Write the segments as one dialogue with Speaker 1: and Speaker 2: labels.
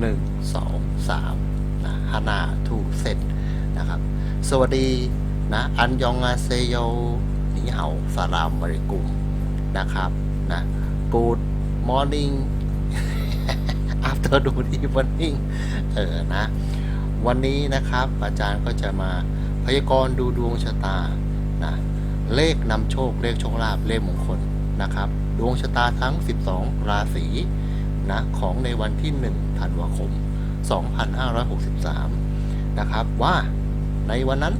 Speaker 1: 1 2 3นะฮานาถูกเสร็จนะครับ สวัสดีนะอันยองอาเซโยนิเฮาสารามบริกุมนะครับนะกูดมอร์นิ่ง after noon evening เออนะ วันนี้นะครับอาจารย์ก็จะมาพยากรณ์ดูดวงชะตานะเลขนำโชคเลขโชคลาภเลขมงคลนะครับ ดวงชะตาทั้ง 12 ราศี นะของในวันที่1ธันวาคม 2563 นะครับว่าในวันนั้น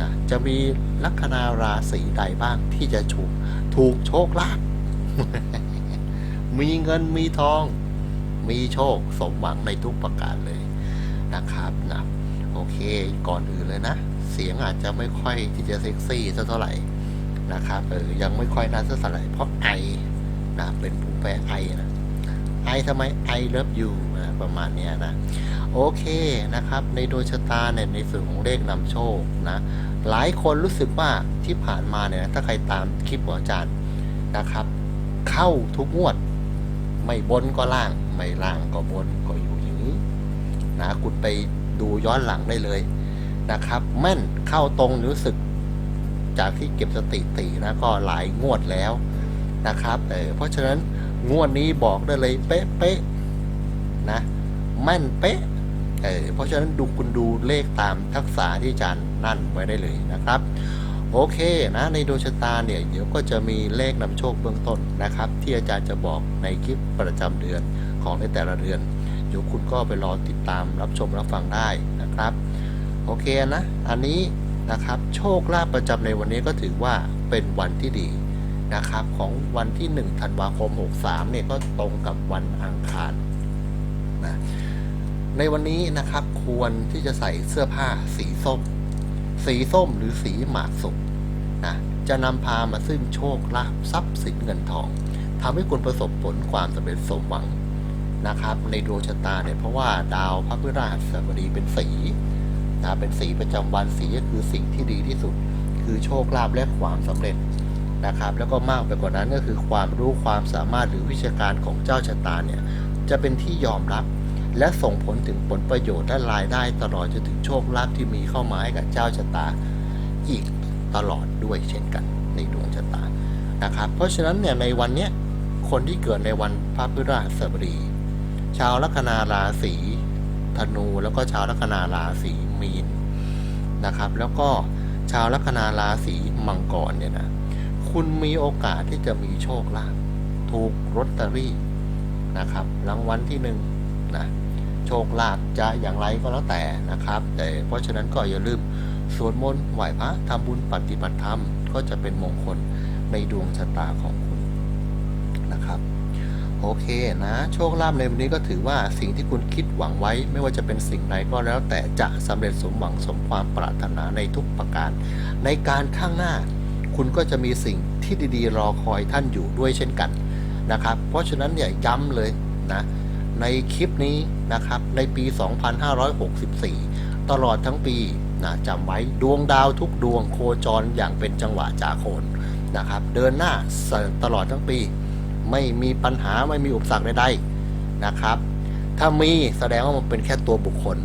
Speaker 1: นะจะมีลัคนาราศีใดบ้างที่จะถูกถูกโชคลาภมีเงินมีทอง มีโชคสมหวังในทุกประการเลยนะครับนะโอเคก่อนอื่นเลยนะ เสียงอาจจะไม่ค่อยที่จะเซ็กซี่สักเท่าไหร่นะครับเออยังไม่ค่อยน่าสักเท่าไหร่เพราะไอนะเป็นภูมิแพ้ไอนะ ไอทำไมไอเลิฟยูนะประมาณนี้นะ โอเคนะครับ ในดวงชะตาเนี่ยในส่วนของเลขนำโชคนะ หลายคนรู้สึกว่าที่ผ่านมาเนี่ยถ้าใครตามคลิปของอาจารย์นะครับ เข้าทุกงวด ไม่บนก็ล่าง ไม่ล่างก็บนก็อยู่อย่างนี้นะคุณไปดูย้อนหลังได้เลยนะครับแม่นเข้าตรงรู้สึกจากที่เก็บสติตินะก็หลายงวดแล้วนะครับเออเพราะฉะนั้น งวดนี้บอกได้เลยเป๊ะเป๊ะๆนะแม่นเป๊ะเออเพราะฉะนั้นดูคุณดูเลขตามทักษะที่อาจารย์นั่นไว้ได้เลยนะครับ โอเคนะในดวงชะตาเนี่ยเดี๋ยวก็จะมีเลขนำโชคเบื้องต้นนะครับ ที่อาจารย์จะบอกในคลิปประจำเดือนของในแต่ละเดือนเดี๋ยวคุณก็ไปรอติดตามรับชมรับฟังได้นะครับ โอเคนะ อันนี้นะครับโชคลาภประจำในวันนี้ก็ถือว่าเป็นวันที่ดี นะครับของวันที่1ธันวาคม 63เนี่ยก็ตรงกับวันอังคารนะในวันนี้นะครับควรที่จะใส่เสื้อผ้าสีส้ม สีส้มหรือสีหมากสุกนะจะนำพามาซึ่งโชคลาภทรัพย์สินเงินทองทำให้คุณประสบผลความสำเร็จสมหวังนะครับ ในดวงชะตาเนี่ยเพราะว่าดาวพระพฤหัสบดีเป็นสีนะเป็นสีประจำวันสีก็คือสิ่งที่ดีที่สุด คือโชคลาภและความสำเร็จ นะครับ แล้วก็มากไปกว่านั้นก็คือความรู้ความสามารถหรือวิชาการของเจ้าชะตาเนี่ยจะเป็นที่ยอมรับ และส่งผลถึงผลประโยชน์และรายได้ตลอดจนถึงโชคลาภที่มีเข้ามาให้กับเจ้าชะตาอีกตลอดด้วยเช่นกันในดวงชะตานะครับ เพราะฉะนั้นเนี่ยในวันเนี้ยคนที่เกิดในวันพระพฤหัสบดี ชาวลัคนาราศีธนูแล้วก็ชาวลัคนาราศีมีนนะครับ แล้วก็ชาวลัคนาราศีมังกรเนี่ยนะ คุณมีโอกาสที่จะมีโชคลาภถูกลอตเตอรี่นะครับรางวัลที่หนึ่งนะโชคลาภจะอย่างไรก็แล้วแต่นะครับ แต่เพราะฉะนั้นก็อย่าลืมสวดมนต์ไหว้พระทำบุญปฏิบัติธรรม ก็จะเป็นมงคลในดวงชะตาของคุณนะครับ โอเคนะ โชคลาภในวันนี้ก็ถือว่าสิ่งที่คุณคิดหวังไว้ ไม่ว่าจะเป็นสิ่งใดก็แล้วแต่จะสำเร็จสมหวังสมความปรารถนาในทุกประการ ในการข้างหน้า คุณก็จะมีสิ่งที่ดีๆ รอคอยท่านอยู่ด้วยเช่นกันนะครับ เพราะฉะนั้นเนี่ยย้ำเลยนะในคลิปนี้นะครับในปี 2564 ตลอดทั้งปีนะจำไว้ดวงดาวทุกดวงโคจรอย่างเป็นจังหวะจาโคนนะครับ เดินหน้าตลอดทั้งปี ไม่มีปัญหาไม่มีอุปสรรคใดๆนะครับ ถ้ามีแสดงว่ามันเป็นแค่ตัวบุคคล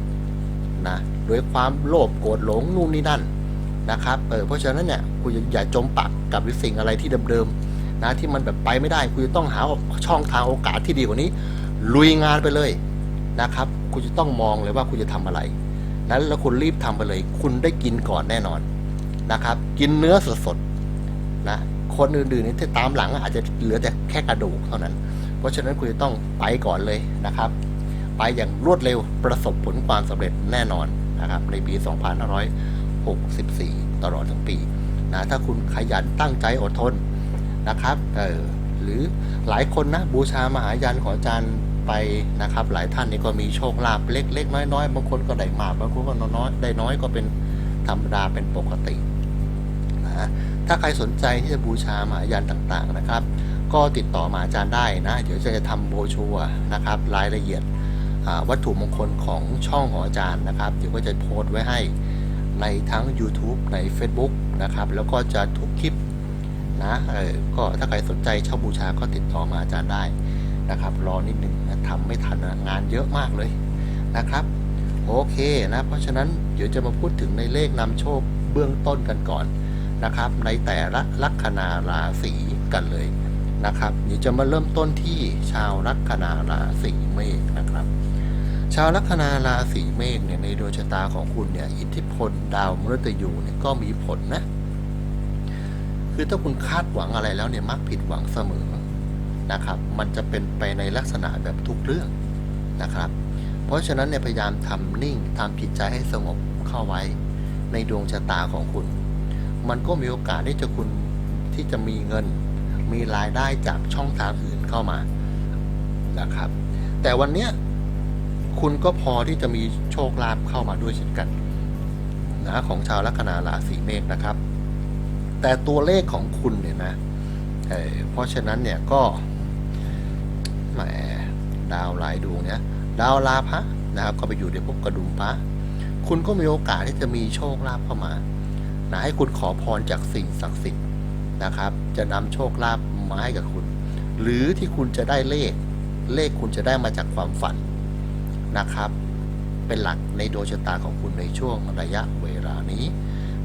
Speaker 1: นะด้วยความโลภโกรธหลงนู่นนี่นั่น นะครับเออเพราะฉะนั้นเนี่ยคุณอย่าจมปักกับสิ่งอะไรที่เดิมๆนะที่มันแบบไปไม่ได้คุณจะต้องหาช่องทางโอกาสที่ดีกว่านี้ ลุยงานไปเลยนะครับ คุณจะต้องมองเลยว่าคุณจะทำอะไรนั้นแล้วคุณรีบทำไปเลย คุณได้กินก่อนแน่นอนนะครับ กินเนื้อสดๆนะคนอื่นๆนี่ที่ตามหลังอาจจะเหลือแต่แค่กระดูกเท่านั้น เพราะฉะนั้นคุณจะต้องไปก่อนเลยนะครับ ไปอย่างรวดเร็วประสบผลความสำเร็จแน่นอนนะครับในปี 2564ตลอดทั้งปีนะถ้าคุณขยันตั้งใจอดทนนะครับเออหรือหลายคนนะบูชามหายันของอาจารย์ไปนะครับ หลายท่านนี่ก็มีโชคลาภเล็กๆน้อยๆบางคนก็ได้มากบางคนก็น้อยได้น้อยก็เป็นธรรมดาเป็นปกตินะถ้าใครสนใจที่จะบูชามหายันต่างๆนะครับ ก็ติดต่อมาอาจารย์ได้นะเดี๋ยวจะทำโบชัวนะครับรายละเอียดวัตถุมงคลของช่องของอาจารย์นะครับเดี๋ยวก็จะโพสต์ไว้ให้ ในทั้ง YouTube ใน Facebook นะครับ แล้วก็จะทุกคลิปนะเออก็ถ้าใครสนใจเช่าบูชาก็ติดต่อมาอาจารย์ได้นะครับ รอนิดนึงนะทำไม่ทันนะงานเยอะมากเลยนะครับ โอโอเคนะ เพราะฉะนั้นเดี๋ยวจะมาพูดถึงในเลขนำโชคเบื้องต้นกันก่อนนะครับ ในแต่ละลัคนาราศีกันเลยนะครับ เดี๋ยวจะมาเริ่มต้นที่ชาวลัคนาราศีเมษนะครับ ชาวลัคนาราศีเมษเนี่ยในดวงชะตาของคุณเนี่ยอิทธิพลดาวมฤตยูเนี่ยก็มีผลนะ คือถ้าคุณคาดหวังอะไรแล้วเนี่ยมักผิดหวังเสมอนะครับ มันจะเป็นไปในลักษณะแบบทุกเรื่องนะครับ เพราะฉะนั้นเนี่ยพยายามทำนิ่งทำจิตใจให้สงบเข้าไว้ในดวงชะตาของคุณ มันก็มีโอกาสที่จะคุณที่จะมีเงิน มีรายได้จากช่องทางอื่นเข้ามานะครับ แต่วันเนี้ย คุณก็พอที่จะมีโชคลาภเข้ามาด้วยเช่นกันนะของชาวลัคนาราศีเมษนะครับ แต่ตัวเลขของคุณเนี่ยนะเเพราะฉะนั้นเนี่ยก็แหมดาวหลายดวงเนี่ยดาวลาภะนะครับก็ไปอยู่ในพวกกระดุมพระคุณก็มีโอกาสที่จะมีโชคลาภเข้ามานะให้คุณขอพรจากสิ่งศักดิ์สิทธิ์นะครับ จะนำโชคลาภมาให้กับคุณ หรือที่คุณจะได้เลขเลขคุณจะได้มาจากความฝัน นะครับ เป็นหลักในดวงชะตาของคุณในช่วงระยะเวลานี้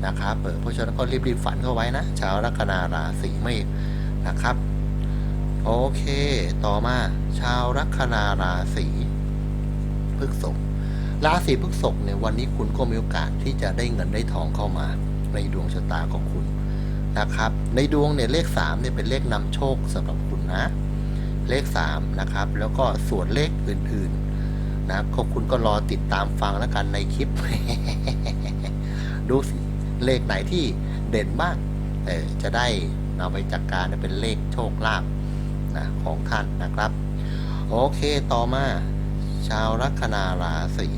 Speaker 1: นะครับเพราะฉะนั้นก็รีบๆฝันเข้าไว้นะชาวลัคนาราศีเมษนะครับโอเค ต่อมาชาวลัคนาราศีพฤษภราศีพฤษภเนี่ยวันนี้คุณก็มีโอกาสที่จะได้เงินได้ทองเข้ามาในดวงชะตาของคุณนะครับ ในดวงเนี่ยเลข3เนี่ยเป็นเลขนำโชคสำหรับคุณนะ เลข3นะครับ แล้วก็ส่วนเลขอื่นๆ นะก็คุณก็รอติดตามฟังแล้วกันในคลิป ดูสิ เลขไหนที่เด่นบ้างเออจะได้นำไปจัดการเป็นเลขโชคลาภนะของท่านนะครับ โอเคต่อมา ชาวลัคนาราศี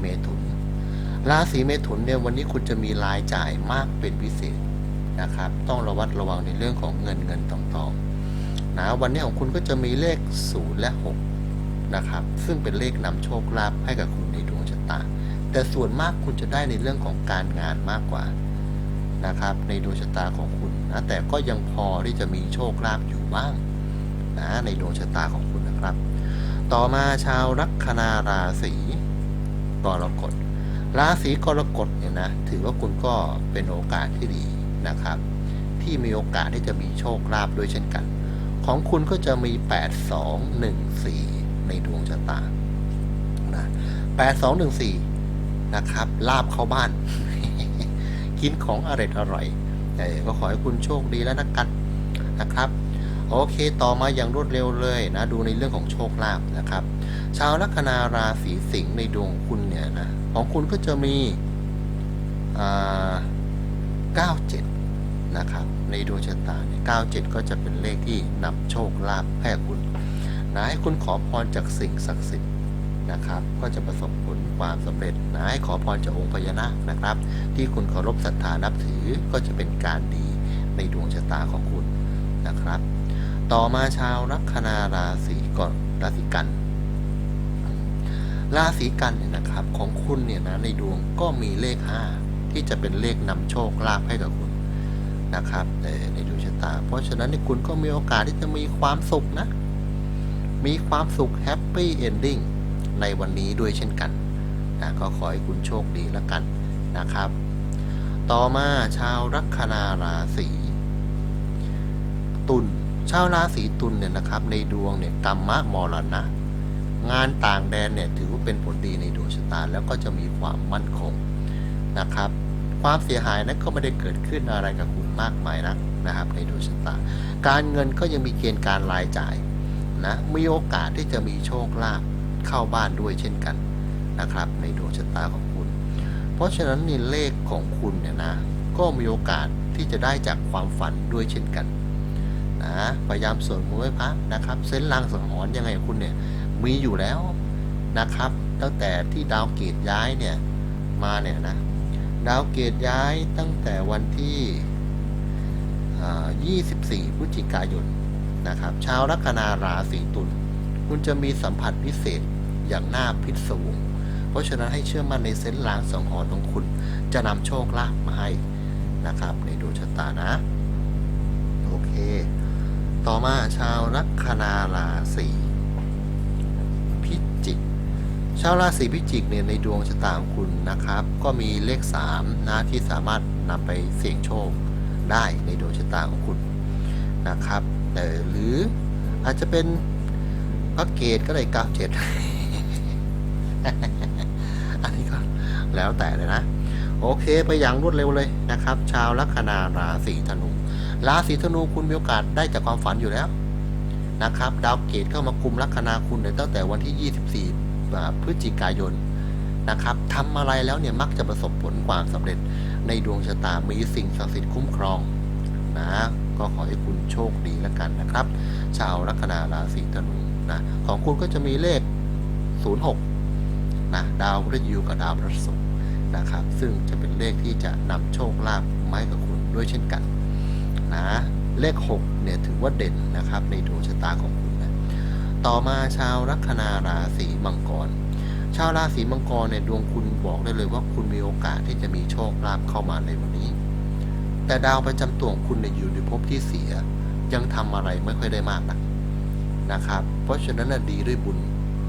Speaker 1: เมถุน ราศีเมถุนเนี่ยวันนี้คุณจะมีรายจ่ายมากเป็นพิเศษนะครับ ต้องระวัดระวังในเรื่องของเงินเงินทองทองนะวันนี้ของคุณก็จะมีเลข 0 และ 6 นะครับ ซึ่งเป็นเลขนำโชคลาภให้กับคุณในดวงชะตา แต่ส่วนมากคุณจะได้ในเรื่องของการงานมากกว่านะครับ ในดวงชะตาของคุณนะแต่ก็ยังพอที่จะมีโชคลาภอยู่บ้างนะในดวงชะตาของคุณนะครับ ต่อมาชาวลัคนาราศีกรกฎราศีกรกฎเนี่ยนะถือว่าคุณก็เป็นโอกาสที่ดีนะครับ ที่มีโอกาสที่จะมีโชคลาภด้วยเช่นกัน ของคุณก็จะมี 8 2 1 4 ในดวงชะตานะ8 2 1 4นะครับลาบเข้าบ้าน กินของอร่อยอร่อยก็ขอให้คุณโชคดีแล้วนะกันนะครับ โอเคต่อมาอย่างรวดเร็วเลยนะดูในเรื่องของโชคลาภนะครับ ชาวลัคนาราศีสิงห์ในดวงคุณเนี่ยนะของคุณก็จะมีอ่า97นะครับในดวงชะตาเนี่ย97ก็จะเป็นเลขที่นำโชคลาภให้กับคุณ นะให้คุณขอพรจากสิ่งศักดิ์สิทธิ์นะครับ ก็จะประสบผลความสำเร็จนะให้ขอพรจากองค์พญานาคนะครับ ที่คุณเคารพศรัทธานับถือก็จะเป็นการดีในดวงชะตาของคุณนะครับ ต่อมาชาวลัคนาราศีก่อนราศีกันราศีกันเนี่ยนะครับของคุณเนี่ยนะในดวงก็มีเลข 5 ที่จะเป็นเลขนำโชคลาภให้กับคุณนะครับในดวงชะตา เพราะฉะนั้นเนี่ยคุณก็มีโอกาสที่จะมีความสุขนะ มีความสุขแฮปปี้เอนดิ้งในวันนี้ด้วยเช่นกันนะก็ขอให้คุณโชคดีแล้วกันนะครับ ต่อมาชาวลัคนาราศีตุลชาวราศีตุลเนี่ยนะครับ ในดวงเนี่ยกรรมะมรณะ งานต่างแดนเนี่ยถือว่าเป็นผลดีในดวงชะตาแล้วก็จะมีความมั่นคงนะครับ ความเสียหายนั้นก็ไม่ได้เกิดขึ้นอะไรกับคุณมากมายนักนะครับ ในดวงชะตา การเงินก็ยังมีเกณฑ์การรายจ่าย นะ มีโอกาสที่จะมีโชคลาภเข้าบ้านด้วยเช่นกันนะครับ ในดวงชะตาของคุณ เพราะฉะนั้นนี่เลขของคุณเนี่ยนะ ก็มีโอกาสที่จะได้จากความฝันด้วยเช่นกันนะพยายามสวดมนต์ไหว้พระนะครับ เส้นลางสังหรณ์ยังไงคุณเนี่ยมีอยู่แล้วนะครับ ตั้งแต่ที่ดาวเกตย้ายเนี่ยมาเนี่ยนะดาวเกตย้ายตั้งแต่วันที่ 24 พฤศจิกายน นะครับ ชาวลัคนาราศีตุลคุณจะมีสัมผัสพิเศษอย่างน่าพิศวง เพราะฉะนั้นให้เชื่อมั่นในเส้นลางสังหรณ์ของคุณ จะนำโชคลาภมาให้นะครับ ในดวงชะตานะ โอเค ต่อมาชาวลัคนาราศีพิจิกชชาวราศีพิจิกเนี่ยในดวงชะตาของคุณนะครับ ก็มีเลข3นะที่สามารถนำไปเสี่ยงโชคได้ในดวงชะตาของคุณนะครับ เออหรืออาจจะเป็นพระเกตก็ได้97อันนี้ก็แล้วแต่เลยนะ โอเคไปอย่างรวดเร็วเลยนะครับ ชาวลัคนาราศีธนู ราศีธนูคุณมีโอกาสได้จากความฝันอยู่แล้วนะครับ ดาวเกตเข้ามาคุมลัคนาคุณเนี่ยตั้งแต่วันที่ 24 พฤศจิกายนนะครับทำอะไรแล้วเนี่ยมักจะประสบผลความสำเร็จในดวงชะตามีสิ่งศักดิ์สิทธิ์คุ้มครองนะ ก็ขอให้คุณโชคดีแล้วกันนะครับ ชาวลัคนาราศีธนูนะของคุณก็จะมีเลข 06นะดาวพฤหัสกับดาวพฤหัสบนะครับ ซึ่งจะเป็นเลขที่จะนำโชคลาภมาให้กับคุณด้วยเช่นกันนะเลข6เนี่ยถือว่าเด่นนะครับในดวงชะตาของคุณนะต่อมาชาวลัคนาราศีมังกรชาวราศีมังกรเนี่ยดวงคุณบอกได้เลยว่าคุณมีโอกาสที่จะมีโชคลาภเข้ามาในวันนี้ แต่ดาวประจำตัวของคุณเนี่ยอยู่ในภพที่เสีย ยังทำอะไรไม่ค่อยได้มากนะนะครับ เพราะฉะนั้นนะดีด้วยบุญ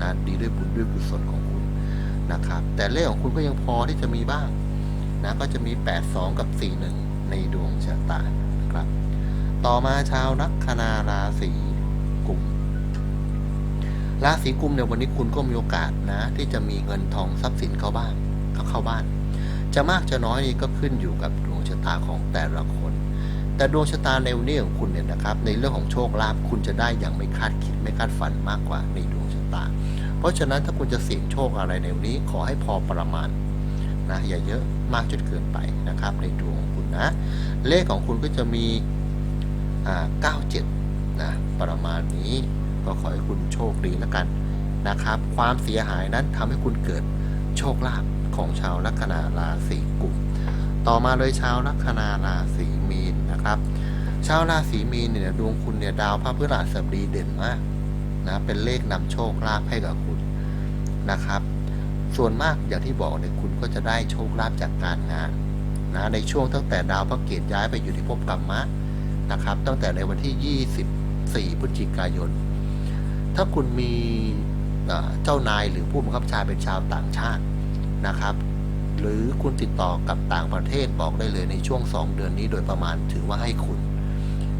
Speaker 1: นะดีด้วยบุญด้วยกุศลของคุณนะครับ แต่เลขของคุณก็ยังพอที่จะมีบ้างนะก็จะมี 82 กับ 41 ในดวงชะตานะครับ ต่อมาชาวลัคนาราศีกุมราศีกุมเนี่ยวันนี้คุณก็มีโอกาสนะที่จะมีเงินทองทรัพย์สินเข้าบ้านเข้าเข้าบ้าน จะมากจะน้อยนี่ก็ขึ้นอยู่กับดว ชะตาของแต่ละคน แต่ดวงชะตาในวันนี้ของคุณเนี่ยนะครับ ในเรื่องของโชคลาภคุณจะได้อย่างไม่คาดคิดไม่คาดฝันมากกว่าในดวงชะตา เพราะฉะนั้นถ้าคุณจะเสี่ยงโชคอะไรในวันนี้ขอให้พอประมาณนะอย่าเยอะมากจนเกินไปนะครับ ในดวงของคุณนะ เลขของคุณก็จะมีอ่า97นะประมาณนี้ก็ขอให้คุณโชคดีแล้วกันนะครับ ความเสียหายนั้นทำให้คุณเกิดโชคลาภของชาวลัคนาราศีกุม ต่อมาเลยชาวลัคนาราศีมีนนะครับ ชาวราศีมีนเนี่ยดวงคุณเนี่ยดาวพระพฤหัสบดีเด่นมากนะเป็นเลขนำโชคลาภให้กับคุณนะครับ ส่วนมากอย่างที่บอกเนี่ยคุณก็จะได้โชคลาภจากการงานนะในช่วงตั้งแต่ดาวพระเกตย้ายไปอยู่ที่ภพกรรมะนะครับ ตั้งแต่ในวันที่ 24 พฤศจิกายน ถ้าคุณมีเอ่อเจ้านายหรือผู้บังคับบัญชาเป็นชาวต่างชาตินะครับ หรือคุณติดต่อกับต่างประเทศบอกได้เลยในช่วง 2 เดือนนี้โดยประมาณถือว่าให้คุณ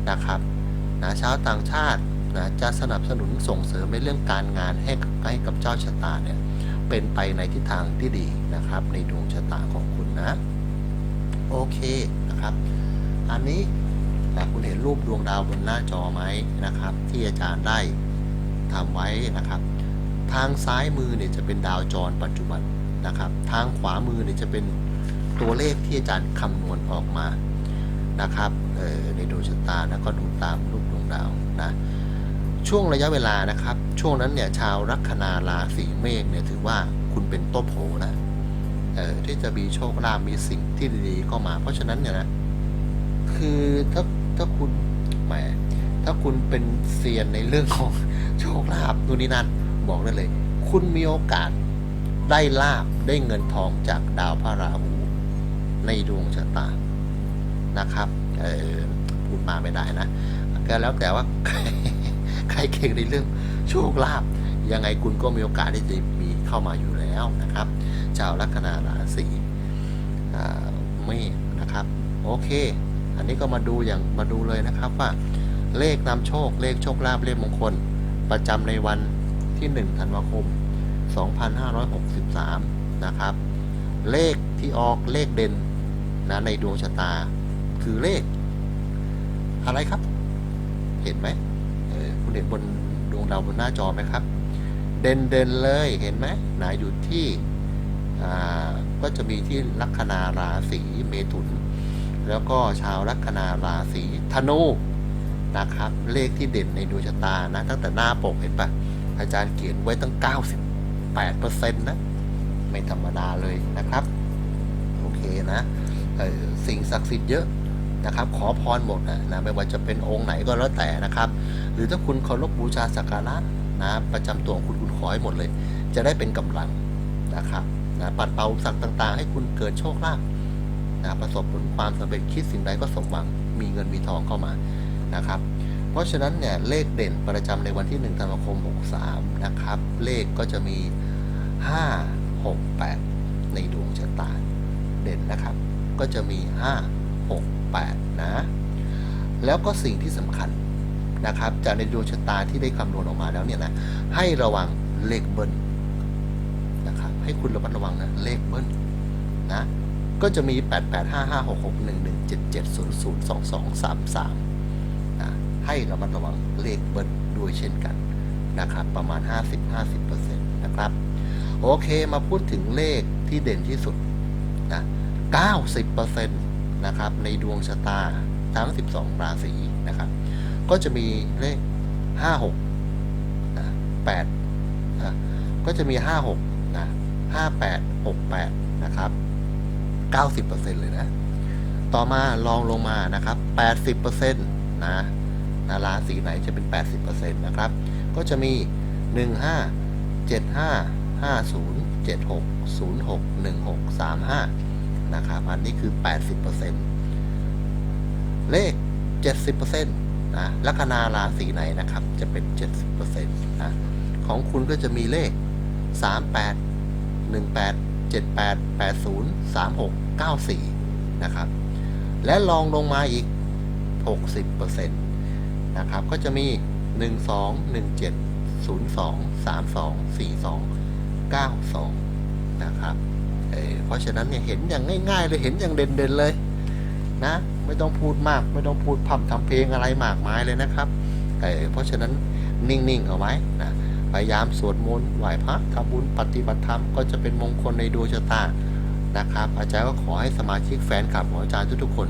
Speaker 1: นะครับนะชาวต่างชาตินะจะสนับสนุนส่งเสริมในเรื่องการงานให้ให้กับเจ้าชะตาเนี่ยเป็นไปในทิศทางที่ดีนะครับ ในดวงชะตาของคุณนะ โอเคนะครับ อันนี้นะคุณเห็นรูปดวงดาวบนหน้าจอไหมนะครับ ที่อาจารย์ได้ทำไว้นะครับ ทางซ้ายมือเนี่ยจะเป็นดาวจรปัจจุบัน นะครับ ทางขวามือเนี่ยจะเป็นตัวเลขที่อาจารย์คำนวณออกมานะครับเออในดวงชะตานะก็ดูตามรูปดวงดาวนะช่วงระยะเวลานะครับ ช่วงนั้นเนี่ยชาวลัคนาราศีเมษเนี่ยถือว่าคุณเป็นต้นโผนะเออที่จะมีโชคลาภมีสิ่งที่ดีๆเข้ามา เพราะฉะนั้นเนี่ยนะคือถ้าถ้าคุณแหมถ้าคุณเป็นเซียนในเรื่องของโชคลาภนู่นนี่นั่นบอกได้เลย คุณมีโอกาส ได้ลาบได้เงินทองจากดาวพระราหูในดวงชะตานะครับเออพูดมาไม่ได้นะก็แล้วแต่ว่าใครเก่งในเรื่องโชคลาภยังไงคุณก็มีโอกาสที่จะมีเข้ามาอยู่แล้วนะครับชาวลัคนาราศีเมษนะครับโอเค อันนี้ก็มาดูอย่างมาดูเลยนะครับว่าเลขนำโชคเลขโชคลาภเลขมงคล ประจำในวันที่ 1 ธันวาคม 2563 นะครับ เลขที่ออกเลขเด่นนะในดวงชะตา คือเลข อะไรครับ เห็นไหมคุณเห็นบนดวงดาวบนหน้าจอไหมครับ เด่นเด่นเลยเห็นไหมหนอยู่ที่ก็จะมีที่ลัคนาราศีเมถุน แล้วก็ชาวลัคนาราศีธนูนะครับ เลขที่เด่นในดวงชะตานะ ตั้งแต่หน้าปกเห็นปะอาจารย์เขียนไว้ตั้ง 98%นะ ไม่ธรรมดาเลยนะครับ โอเคนะสิ่งศักดิ์สิทธิ์เยอะนะครับ ขอพรหมดนะนะไม่ว่าจะเป็นองค์ไหนก็แล้วแต่นะครับ หรือถ้าคุณเคารพบูชาสักการะนะประจำตัวของคุณคุณขอให้หมดเลย จะได้เป็นกำลังนะครับนะปัดเป่าสักต่างๆ ให้คุณเกิดโชคลาภนะประสบผลความสำเร็จคิดสิ่งใดก็สมหวังมีเงินมีทองเข้ามานะครับ เพราะฉะนั้นเนี่ยเลขเด่นประจำในวันที่1ธันวาคม 63 นะครับ เลขก็จะมีาหกแปดในดวงชะตาเด่นนะครับ ก็จะมีห้าหกแปดนะ แล้วก็สิ่งที่สำคัญนะครับ จากในดวงชะตาที่ได้คำนวณออกมาแล้วเนี่ยนะ ให้ระวังเลขเบิ้ลนะครับ ให้คุณระมัดระวังนะ เลขเบิ้ลนะ ก็จะมี 8 8 5 5 6 6 1 1 7 7 0 0 2 2 3 3นะให้ระมัดระวังเลขเบิ้ลด้วยเช่นกันนะครับ ประมาณ 50-50%นะครับ โอเคมาพูดถึงเลขที่เด่นที่สุดนะ90%นะครับในดวงชะตาทั้ง 12 ราศีนะครับ ก็จะมีเลข 56นะ8นะก็จะมี 56นะ58 68 นะครับ 90%เลยนะ ต่อมาลองลงมานะครับ 80%นะนะราศีไหนจะเป็น 80%นะครับ ก็จะมี 15 75 50 76 06 16 35 นะครับ อันนี้คือ 80%เลข 70%นะลัคนาราศีไหนนะครับ จะเป็น 70%นะของคุณก็จะมีเลข 38 18 78 80 36 94 นะครับ และลองลงมาอีก 60%นะครับ ก็จะมี 12 17 02 32 42 92 นะครับเอ่อเพราะฉะนั้นเนี่ยเห็นอย่างง่ายๆเลยเห็นอย่างเด่นๆเลยนะไม่ต้องพูดมากไม่ต้องพูดพร่ำทำเพลงอะไรมากมายเลยนะครับเอ่อเพราะฉะนั้นนิ่งๆเอาไว้นะพยายามสวดมนต์ไหว้พระทำบุญปฏิบัติธรรมก็จะเป็นมงคลในดวงชะตานะครับอาจารย์ก็ขอให้สมาชิกแฟนคลับของอาจารย์ทุกๆคน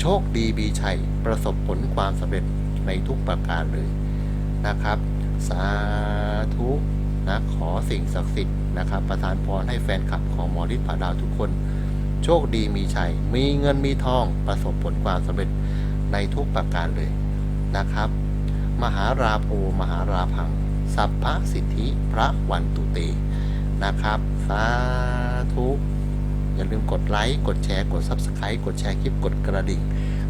Speaker 1: โชคดีมีชัย ประสบผลความสำเร็จในทุกประการเลยนะครับ สาธุ นะขอสิ่งศักดิ์สิทธิ์นะครับประทานพรให้แฟนคลับของหมอฤทธิ์ผาดาวทุกคน โชคดีมีชัย มีเงินมีทองประสบผลความสำเร็จในทุกประการเลยนะครับ มหาราโภมหาราพัง สัพพะสิทธิพระวันตุเตนะครับสาธุอย่าลืมกดไลค์กดแชร์กด Subscribe กดแชร์คลิปกดกระดิ่ง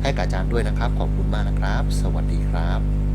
Speaker 1: ให้กับอาจารย์ด้วยนะครับ ขอบคุณมากนะครับ สวัสดีครับ